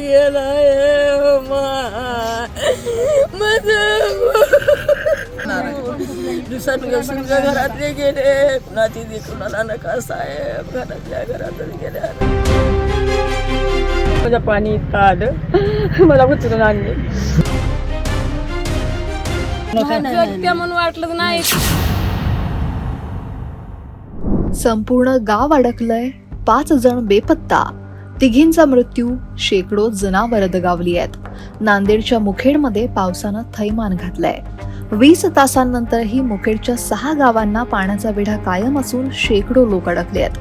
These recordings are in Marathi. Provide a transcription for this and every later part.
गेलाय घरातले गेले कुणाची ती कुणाला नका साहेब घरातल्या घरातच गेल्या माझ्या पाणी इतकं आलं मला उचलून आणले जगत्या म्हणून वाटलं नाही. संपूर्ण गाव अडकलंय. पाच जण बेपत्ता. तिघींचा मृत्यू शेकडो जनावर दगावली आहेत. नांदेडच्या मुखेडमध्ये पावसानं थैमान घातलंय. वीस तासांनंतरही मुखेडच्या सहा गावांना पाण्याचा वेढा कायम असून शेकडो लोक अडकले आहेत.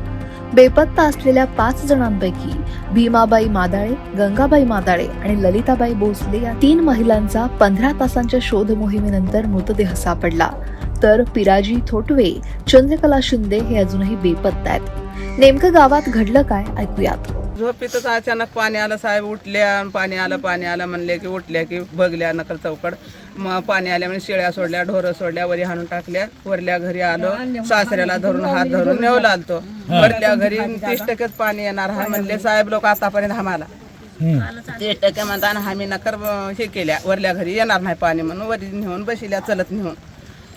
बेपत्ता असलेल्या पाच जणांपैकी भीमाबाई मादाळे गंगाबाई मादाळे आणि ललिताबाई भोसले या तीन महिलांचा पंधरा तासांच्या शोध मोहिमेनंतर मृतदेह सापडला. तर पिराजी थोटवे चंद्रकला शिंदे हे अजूनही बेपत्ता आहेत. नेमकं गावात घडलं काय? ऐकूयात. झोपेतच अचानक पाणी आलं साहेब उठल्या पाणी आलं पाणी आलं म्हणले की उठल्या की बघल्या नकल चौकड. मग पाणी आल्या म्हणजे शेळ्या सोडल्या ढोरं सोडल्या वरी हाणून टाकल्या वरल्या घरी आलो सासऱ्याला धरून हात धरून नेवला आलतो. वरल्या घरी तीस टक्केच पाणी येणार हा म्हणले साहेब लोक आतापर्यंत आम्हाला. तीस टक्के म्हणताना आम्ही नकर हे केल्या वरल्या घरी येणार नाही पाणी म्हणून वरी नेऊन बसिल्या चलत नेऊन.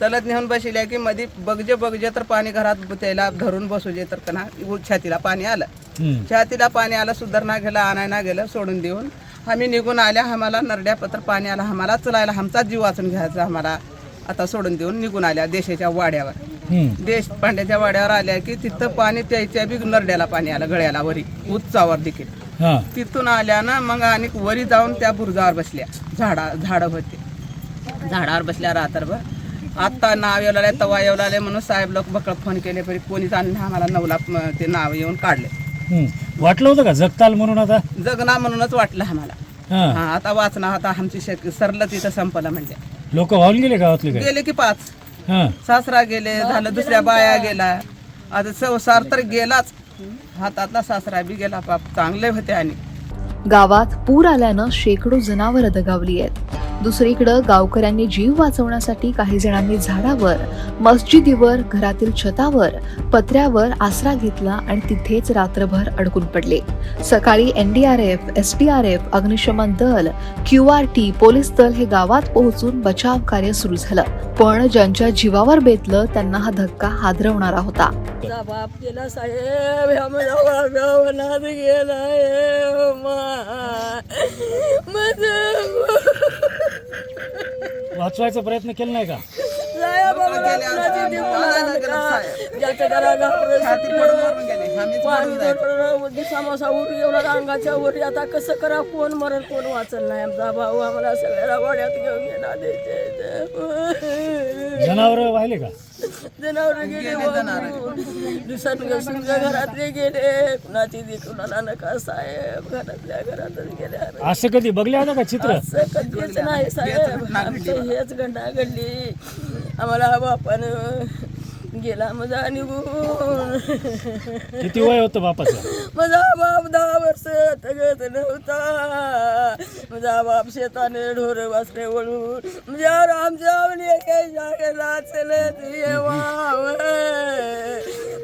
चलत नेऊन बसिल्या की मध्ये बगजे बगजे तर पाणी घरात त्याला धरून बसू जे तर कना छातीला पाणी आलं. छातीला पाणी आलं सुधारणा गेलं आणायला गेलं सोडून देऊन. आम्ही निघून आल्या आम्हाला नरड्या पत्र पाणी आलं आम्हाला चलायला आमचा जीव वाचून घ्यायचा आम्हाला. आता सोडून देऊन निघून आल्या देशाच्या वाड्यावर. देश पांड्याच्या वाड्यावर आल्या की तिथं पाणी प्यायच्या बी नरड्याला पाणी आलं गळ्याला वरी उच्चावर देखील. तिथून आल्या ना मग आणि वरी जाऊन त्या बुरुजावर बसल्या. झाडा झाडं होते. झाडावर बसल्या रात्रभर. आत्ता नाव येऊ लागले तवा येऊ लागले म्हणून साहेब लोक बकळ फोन केले तरी कोणीच आम्हाला नवला ते नाव येऊन काढले. वाटलं होतं का? जगताल म्हणून आता? जगना म्हणूनच वाटलं आम्हाला. हा. हा आता वाचना आता आमची शेक सरलं तिथं संपलं म्हणजे. लोक वाहून गेले गावातले काय गेले की पाच. हा. सासरा गेले झालं दुसऱ्या बाया गेला. आता संसार तर गेलाच. हातातला सासरा बी गेला बाप चांगले होते आणि. गावात पूर आल्यानं शेकडो जनावरं दगावली आहेत. दुसरीकडं गावकऱ्यांनी जीव वाचवण्यासाठी काही जणांनी झाडावर मस्जिदीवर घरातील छतावर पत्र्यावर आसरा घेतला आणि तिथेच रात्रभर अडकून पडले. सकाळी एनडीआरएफ एसडीआरएफ अग्निशमन दल क्यू आर टी पोलीस दल हे गावात पोहोचून बचाव कार्य सुरू झालं. पण ज्यांच्या जीवावर बेतलं त्यांना हा धक्का हादरवणारा होता. बाप गेला साहेब वाचवायचा प्रयत्न केला नाही का. ज्याच्या एवढा अंगाच्या वर. आता कसं करा कोण मरण कोण वाचल नाही. आमचा भाऊ आम्हाला सगळ्याला वाड्यात घेऊन गेला. जनावर वाहिले का? जनावर गेले दुसऱ्या समजा घरातले गेले. कुणाची ती कुणाला नका साहेब. घरातल्या घरातच गेल्या असं कधी? बघले होता का चित्र? असं कधीच नाही साहेब. आमचं हेच घटना घडली. आम्हाला बापानं गेला माझा निघून. किती वय होतं बापाचं? माझा बाप दहा वर्ष तगत नव्हता. माझा बाप शेताने ढोर वासरे वळून म्हणजे आमच्या जागेला चलत येवाव.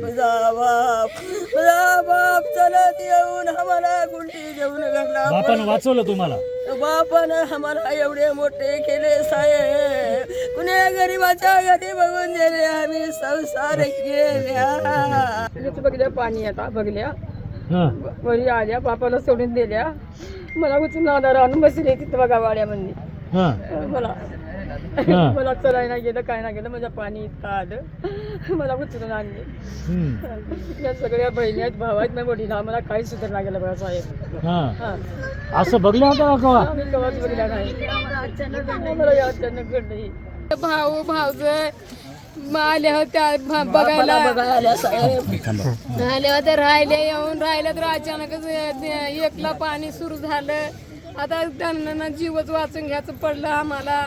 माझा बाप माझा बाप चलत येऊन आम्हाला गुंटी घेऊन घडला. बापानं वाचवलं तुम्हाला? बापानं आम्हाला एवढे मोठे केले साहेब. कुणी गरीबाच्या घरी बघून दिले आम्ही संसार केल्या. बघल्या पाणी आता बघल्या. हा. वरी आल्या बापाला सोडून दिल्या. मला उचलून आधार आणून बसले तिथं बघा वाड्यामध्ये. हा. मला हा. मला चलाय नाही गेलं काय नाही गेलं माझ्या पाणी इतकं आलं. मला उचलून आणले. हम्म. या सगळ्या बहिणी आहेत भाव आहेत माझ्या वडील मला काही सुधारणा गेलं बघा साहेब. हा. हा. असं बघलं होतं का कवा? आम्ही कवाच बघितला नाही. आम्हाला या अचानक घडली भाऊ भाऊज आल्या होत्या बघायला. बघायला साहेब. आल्या होत्या राहिले येऊन राहिल्या तर अचानकच ए- एकला पाणी सुरू झालं. आता त्यांना जीवच वाचून घ्यायचं पडलं आम्हाला.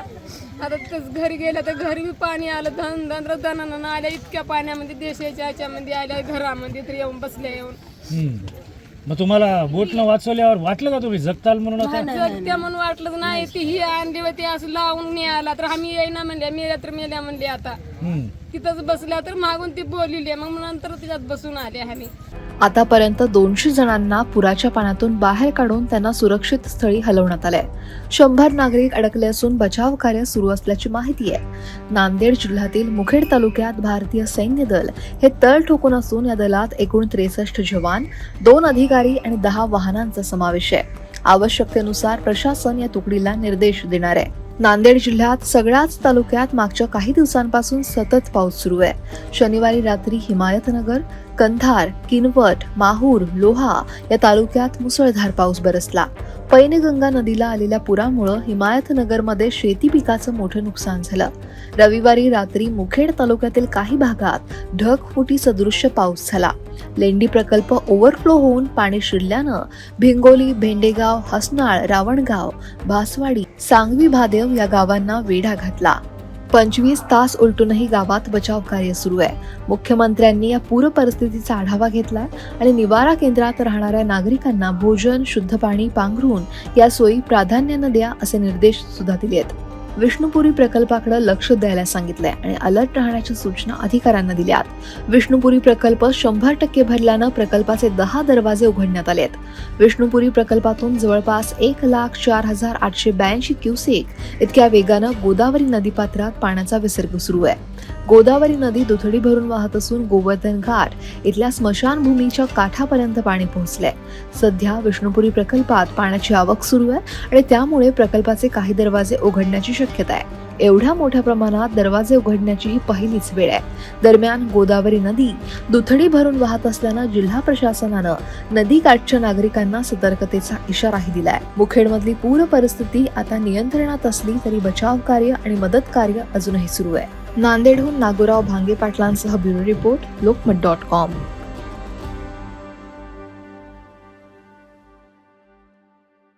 आता तस घरी गेलं तर घरी बी पाणी आलं धन धन धनानं आल्या इतक्या पाण्यामध्ये देशाच्या ह्याच्यामध्ये आल्या घरामध्ये तर येऊन बसल्या येऊन. मग तुम्हाला बोटनं वाचवल्यावर वाटलं का तुम्ही जगताल म्हणून आता? जगत्या म्हणून वाटलं नाही. ती ही आणली होती असं लावून नाही आला तर आम्ही येईना म्हणल्या मेल्या तर मेल्या म्हणले आता. हम्म. तिथंच बसल्या तर मागून ती बोलली. मग नंतर त्याच्यात बसून आले आम्ही. आतापर्यंत दोनशे जणांना पुराच्या पाण्यातून बाहेर काढून त्यांना सुरक्षित स्थळी हलवण्यात आले शंभर नागरिक अडकले असून बचाव कार्य सुरू असल्याची माहिती आहे. नांदेड जिल्ह्यातील मुखेड तालुक्यात भारतीय सैन्य दल हे तळ ठोकून असून या दलात एकूण त्रेसष्ट जवान दोन अधिकारी आणि दहा वाहनांचा समावेश आहे. आवश्यकतेनुसार प्रशासन या तुकडीला निर्देश देणार आहे. नांदेड जिल्ह्यात सगळ्याच तालुक्यात मागच्या काही दिवसांपासून सतत पाऊस सुरू आहे. शनिवारी रात्री हिमायतनगर कंधार किनवट माहूर लोहा या तालुक्यात मुसळधार पाऊस बरसला. पैनगंगा नदीला आलेल्या पुरामुळं हिमायतनगरमध्ये शेती पिकाचं मोठं नुकसान झालं. रविवारी रात्री मुखेड तालुक्यातील काही भागात ढगफुटी सदृश्य पाऊस झाला. लेंडी प्रकल्प ओव्हरफ्लो होऊन पाणी शिरल्यानं भिंगोली भेंडेगाव हसनाळ रावणगाव भासवाडी सांगवी भादेव या गावांना वेढा घातला. पंचवीस तास उलटूनही गावात बचाव कार्य सुरू आहे. मुख्यमंत्र्यांनी या पूर परिस्थितीचा आढावा घेतलाय आणि निवारा केंद्रात राहणाऱ्या नागरिकांना भोजन शुद्ध पाणी पांघरून या सोयी प्राधान्यानं द्या असे निर्देश सुद्धा दिले आहेत विष्णुपुरी प्रकल्पाकडे लक्ष द्यायला सांगितलंय आणि अलर्ट राहण्याच्या सूचना अधिकाऱ्यांना दिल्यात. विष्णुपुरी प्रकल्प शंभर टक्के भरल्यानं प्रकल्पाचे दहा दरवाजे उघडण्यात आले आहेत विष्णुपुरी प्रकल्पातून जवळपास एक लाख चार हजार आठशे ब्याऐंशी क्युसेक इतक्या वेगानं गोदावरी नदीपात्रात पाण्याचा विसर्ग सुरू आहे. गोदावरी नदी दुथडी भरून वाहत असून गोवर्धन घाट इथल्या स्मशानभूमीच्या काठापर्यंत पाणी पोहोचलंय. सध्या विष्णुपुरी प्रकल्पात पाण्याची आवक सुरू आहे आणि त्यामुळे प्रकल्पाचे काही दरवाजे उघडण्याची शक्यता आहे. एवढ्या मोठ्या प्रमाणात दरवाजे उघडण्याची ही पहिलीच वेळ आहे. दरम्यान गोदावरी नदी दुथडी भरून वाहत असल्यानं जिल्हा प्रशासनानं नदीकाठच्या नागरिकांना सतर्कतेचा इशाराही दिलाय. मुखेडमधली पूर परिस्थिती आता नियंत्रणात असली तरी बचाव कार्य आणि मदत कार्य अजूनही सुरू आहे. नांदेडहून Nagorao Bhange पाटलांसह bureau report Lokmat dot com.